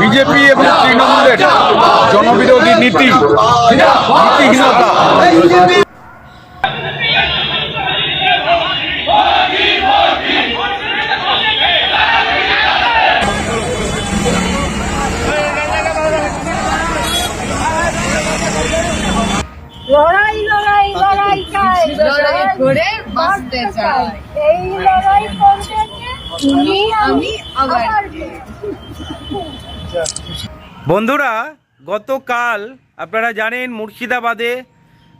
BJP এবং তৃণমূলের জনবিরোধী নীতি নীতিহীনতা। করে বাঁচতে চাই। এই লড়াই করতে তুমি আমি আবার। বন্ধুরা গতকাল আপনারা জানেন মুর্শিদাবাদে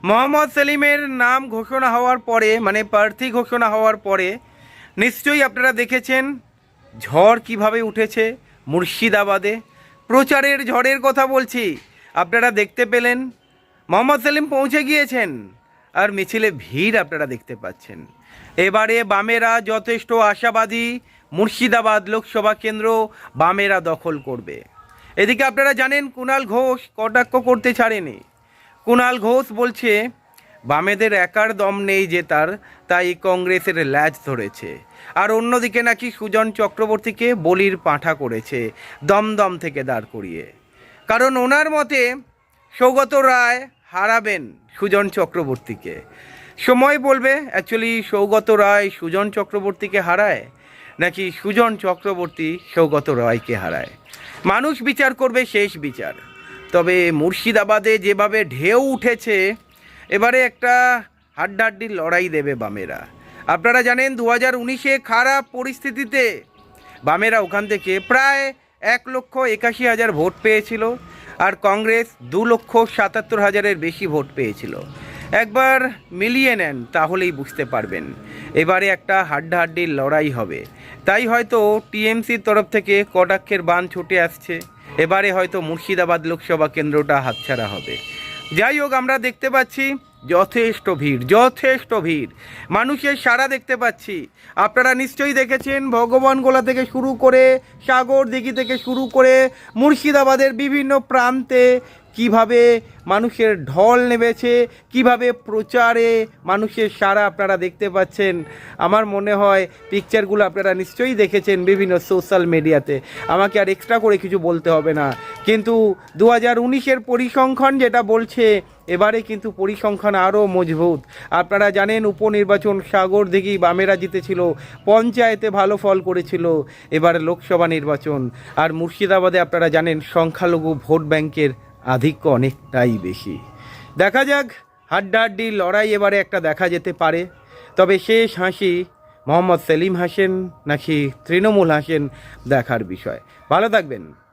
মোহাম্মদ সেলিমের নাম ঘোষণা হওয়ার পরে মানে প্রার্থী ঘোষণা হওয়ার পরে নিশ্চয়ই আপনারা দেখেছেন ঝড় কীভাবে উঠেছে মুর্শিদাবাদে। প্রচারের ঝড়ের কথা বলছি। আপনারা দেখতে পেলেন মোহাম্মদ সেলিম পৌঁছে গিয়েছেন। আর মিছিলে ভিড় আপনারা দেখতে পাচ্ছেন। এবারে বামেরা যথেষ্ট আশাবাদী, মুর্শিদাবাদ লোকসভা কেন্দ্র বামেরা দখল করবে। এদিকে আপনারা জানেন কুণাল ঘোষ কটাক্ষ করতে ছাড়েনি। কুণাল ঘোষ বলছে, বামেদের একার দম নেই যে তার, তাই কংগ্রেসের ল্যাজ ধরেছে। আর অন্যদিকে নাকি সুজন চক্রবর্তীকে বলির পাঁঠা করেছে, দমদম থেকে দাঁড় করিয়ে। কারণ ওনার মতে, সৌগত রায় হারাবেন সুজন চক্রবর্তীকে। সময় বলবে অ্যাকচুয়ালি সৌগত রায় সুজন চক্রবর্তীকে হারায়, নাকি সুজন চক্রবর্তী সৌগত রায়কে হারায়? মানুষ বিচার করবে, শেষ বিচার। তবে মুর্শিদাবাদে যেভাবে ঢেউ উঠেছে, এবারে একটা হাড্ডাহাড্ডির লড়াই দেবে বামেরা। আপনারা জানেন দু হাজার উনিশে খারাপ পরিস্থিতিতে বামেরা ওখান থেকে প্রায় এক লক্ষ একাশি হাজার ভোট পেয়েছিল। আর কংগ্রেস দু লক্ষ সাতাত্তর হাজারের বেশি ভোট পেয়েছিল। একবার মিলিয়ে নেন, তাহলেই বুঝতে পারবেন। এবারে একটা হাড্ডাহাড্ডির লড়াই হবে। তাই হয়তো টিএমসির তরফ থেকে কটাক্ষের বান ছুটে আসছে। এবারে হয়তো মুর্শিদাবাদ লোকসভা কেন্দ্রটা হাতছাড়া হবে। যাই হোক, আমরা দেখতে পাচ্ছি যথেষ্ট ভিড় যথেষ্ট ভিড়। মানুষের সারা দেখতে পাচ্ছি। আপনারা নিশ্চয়ই দেখেছেন ভগবানগোলা থেকে শুরু করে সাগর দিঘি থেকে শুরু করে মুর্শিদাবাদের বিভিন্ন প্রান্তে কীভাবে মানুষের ঢল নেমেছে, কীভাবে প্রচারে মানুষের সারা আপনারা দেখতে পাচ্ছেন। আমার মনে হয় পিকচারগুলো আপনারা নিশ্চয়ই দেখেছেন বিভিন্ন সোশ্যাল মিডিয়াতে আমাকে আর এক্সট্রা করে কিছু বলতে হবে না। কিন্তু দু হাজার উনিশের পরিসংখ্যান যেটা বলছে, এবারে কিন্তু পরিসংখ্যান আরও মজবুত। আপনারা জানেন, উপনির্বাচন সাগর দিঘি বামেরা জিতেছিল, পঞ্চায়েতে ভালো ফল করেছিল, এবারে লোকসভা নির্বাচন। আর মুর্শিদাবাদে আপনারা জানেন, সংখ্যালঘু ভোট ব্যাংকের আধিক্য অনেকটাই বেশি। দেখা যাক, হাড্ডাহাড্ডি লড়াই এবারে একটা দেখা যেতে পারে। তবে শেষ হাসি মোহাম্মদ সেলিম হাসেন নাকি তৃণমূল হাসেন দেখার বিষয়। ভালো থাকবেন।